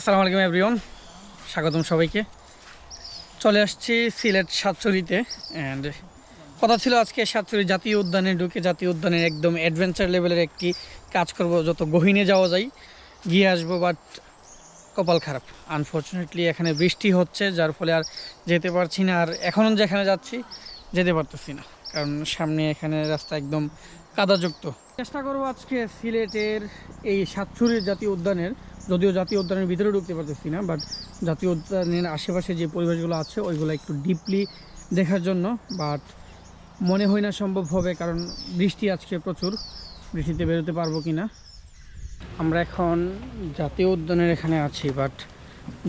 আসসালামু আলাইকুম এভরিওন স্বাগতম সবাইকে। চলে আসছি সিলেট সাতচুরিতে অ্যান্ড কথা ছিল আজকে সাতচুরি জাতীয় উদ্যানে ঢুকে, জাতীয় উদ্যানের একদম অ্যাডভেঞ্চার লেভেলের একটি কাজ করব, যত গহীনে যাওয়া যায়, গিয়ে আসব বাট কপাল খারাপ। আনফর্চুনেটলি এখানে বৃষ্টি হচ্ছে, যার ফলে আর যেতে পারছি না, আর এখনও যেখানে যাচ্ছি, যেতে পারতেছি না। কারণ সামনে এখানে রাস্তা একদম কাদাযুক্ত। চেষ্টা করব আজকে সিলেটের এই সাতচুরির জাতীয় উদ্যানের যদিও জাতীয় উদ্যানের ভিতরে ঢুকতে পারতেছি না বাট জাতীয় উদ্যানের আশেপাশে যে পরিবেশগুলো আছে, ওইগুলো একটু ডিপলি দেখার জন্য বাট মনে হয় না সম্ভব হবে কারণ বৃষ্টি আজকে প্রচুর। বৃষ্টিতে বেরোতে পারব কি না আমরা এখন জাতীয় উদ্যানের এখানে আছি বাট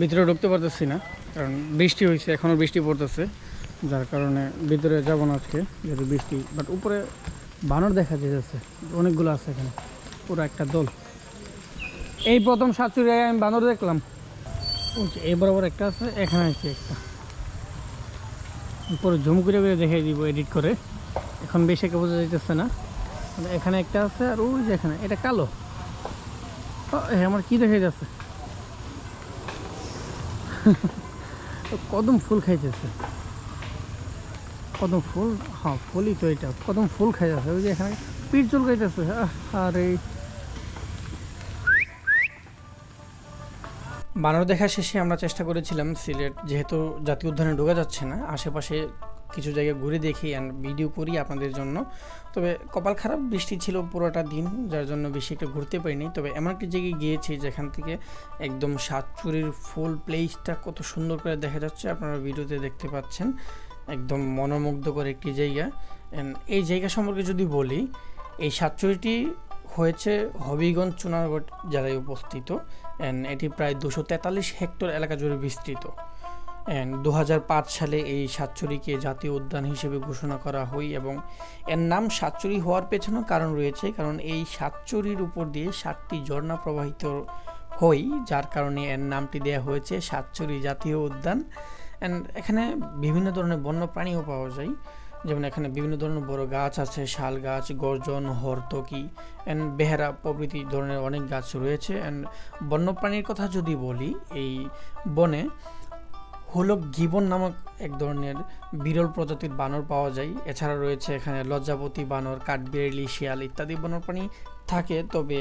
ভিতরে ঢুকতে পারতেছি না, কারণ বৃষ্টি হয়েছে এখনও বৃষ্টি পড়তেছে। যার কারণে ভিতরে যাব না আজকে, যেহেতু বৃষ্টি বাট উপরে বানর দেখা যেতেছে অনেকগুলো আছে এখানে, পুরো একটা দল। এই প্রথম সাতচুরিয়ায় আমি বানর দেখলাম। এই বরাবর একটা আছে এখানে আছে একটা। উপরে জুম করে করে দেখাই দিব এডিট করে। এখন বেশি একটা বোঝা যাইতেছে না। মানে এখানে একটা আছে আর ওই যে এখানে এটা কালো। এ, আমার কি দেখা যাচ্ছে? কদম ফুল খাইতেছে। কদম ফুল হ্যাঁ ফুলই তো এটা। কদম ফুল খাই যাচ্ছে ওই যে এখানে পিঠ চুল খাইতেছে আরে। বানর দেখা শেষে আমরা চেষ্টা করেছিলাম সিলেট, যেহেতু জাতীয় উদ্যানে ঢোকা যাচ্ছে না, আশেপাশে কিছু জায়গায় ঘুরে দেখি অ্যান্ড ভিডিও করি আপনাদের জন্য। তবে কপাল খারাপ, বৃষ্টি ছিল পুরোটা দিন, যার জন্য বেশি একটা ঘুরতে পারিনি। তবে এমন একটি জায়গায় গিয়েছি, যেখান থেকে একদম সাতচুরির ফুল প্লেসটা কত সুন্দর করে দেখা যাচ্ছে, আপনারা ভিডিওতে দেখতে পাচ্ছেন। একদম মনোমুগ্ধকর একটি জায়গা। অ্যান্ড এই জায়গা সম্পর্কে যদি বলি, এই সাতচুরিটি হয়েছে হবিগঞ্জ চুনারগড় জেলায় উপস্থিত অ্যান্ড এটি প্রায় দুশো তেতাল্লিশ হেক্টর এলাকা জুড়ে বিস্তৃত। অ্যান্ড দু সালে এই সাতচুরিকে জাতীয় উদ্যান হিসেবে ঘোষণা করা হয় এবং এর নাম সাতচুরি হওয়ার পেছনেও কারণ রয়েছে, কারণ এই সাতচুরির উপর দিয়ে সাতটি ঝর্ণা প্রবাহিত হয় যার কারণে এর নামটি দেওয়া হয়েছে সাতচুরি জাতীয় উদ্যান। অ্যান্ড এখানে বিভিন্ন ধরনের বন্য প্রাণীও পাওয়া যায়। যেমন এখানে বিভিন্ন ধরনের বড় গাছ আছে, শাল গাছ, গর্জন, হরতকি অ্যান্ড বেহারা প্রভৃতি ধরনের অনেক গাছ রয়েছে অ্যান্ড বন্যপ্রাণীর কথা যদি বলি, এই বনে হলো গিবন নামক এক ধরনের বিরল প্রজাতির বানর পাওয়া যায়। এছাড়া রয়েছে এখানে লজ্জাপতি বানর, কাঠবিড়ালি, শিয়াল ইত্যাদি বন্যপ্রাণী থাকে, তবে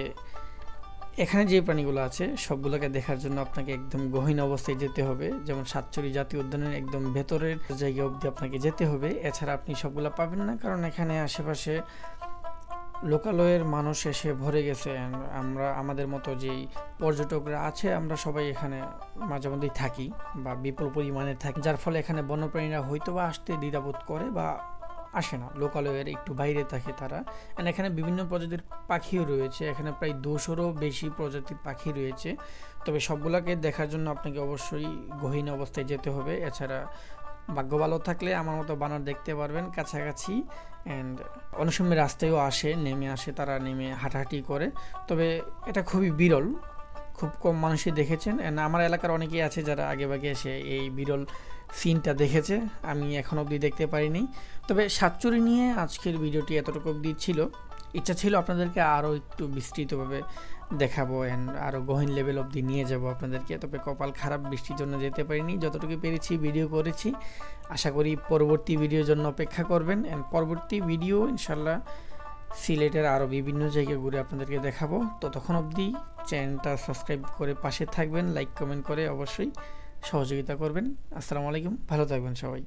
এখানে যে প্রাণীগুলো আছে, সবগুলোকে দেখার জন্য আপনাকে একদম গহীন অবস্থায় যেতে হবে। যেমন সাতচুরি জাতীয় উদ্যানের একদম ভেতরের জায়গা অবধি আপনাকে যেতে হবে। এছাড়া আপনি সবগুলো পাবেন না, কারণ এখানে আশেপাশে লোকালয়ের মানুষ এসে ভরে গেছে। আমরা, আমাদের মতো যেই পর্যটকরা আছে, আমরা সবাই এখানে মাঝে মধ্যেই থাকি বা বিপুল পরিমাণে থাকি। যার ফলে এখানে বন্যপ্রাণীরা হয়তো বা আসতে দ্বিধাবোধ করে বা আসে না। লোকালয়ের একটু বাইরে থাকে তারা। And এখানে বিভিন্ন প্রজাতির পাখিও রয়েছে। এখানে প্রায় দুশোরও বেশি প্রজাতির পাখি রয়েছে। তবে সবগুলোকে দেখার জন্য আপনাকে অবশ্যই গহীন অবস্থায় যেতে হবে। এছাড়া ভাগ্য ভালো থাকলে আমার মতো বানর দেখতে পারবেন কাছাকাছি। অ্যান্ড অনেক সময় রাস্তায়ও আসে, নেমে আসে, তারা নেমে হাঁটাহাঁটি করে। তবে এটা খুবই বিরল। খুব কম মানুষই দেখেছেন। আমার এলাকার অনেকেই আছে যারা আগে ভাগে এসে এই বিরল সিনটা দেখেছে। আমি এখন অবধি দেখতে পারিনি। তবে সাতচুরি নিয়ে আজকের ভিডিওটি এতটুকু অবধি ছিল। ইচ্ছা ছিল আপনাদেরকে আরও একটু বিস্তৃতভাবে দেখাবো অ্যান্ড আরও গহীন লেভেল অবধি নিয়ে যাব আপনাদেরকে। তবে কপাল খারাপ, বৃষ্টির জন্য যেতে পারিনি। যতটুকু পেরেছি ভিডিও করেছি। আশা করি পরবর্তী ভিডিওর জন্য অপেক্ষা করবেন। অ্যান্ড পরবর্তী ভিডিও ইনশাল্লাহ সিলেটের আরও বিভিন্ন জায়গায় ঘুরে আপনাদেরকে দেখাবো। ততক্ষণ অবধি চ্যানেলটা সাবস্ক্রাইব করে পাশে থাকবেন, লাইক, কমেন্ট করে অবশ্যই সহযোগিতা করবেন। আসসালামু আলাইকুম, ভালো থাকবেন সবাই।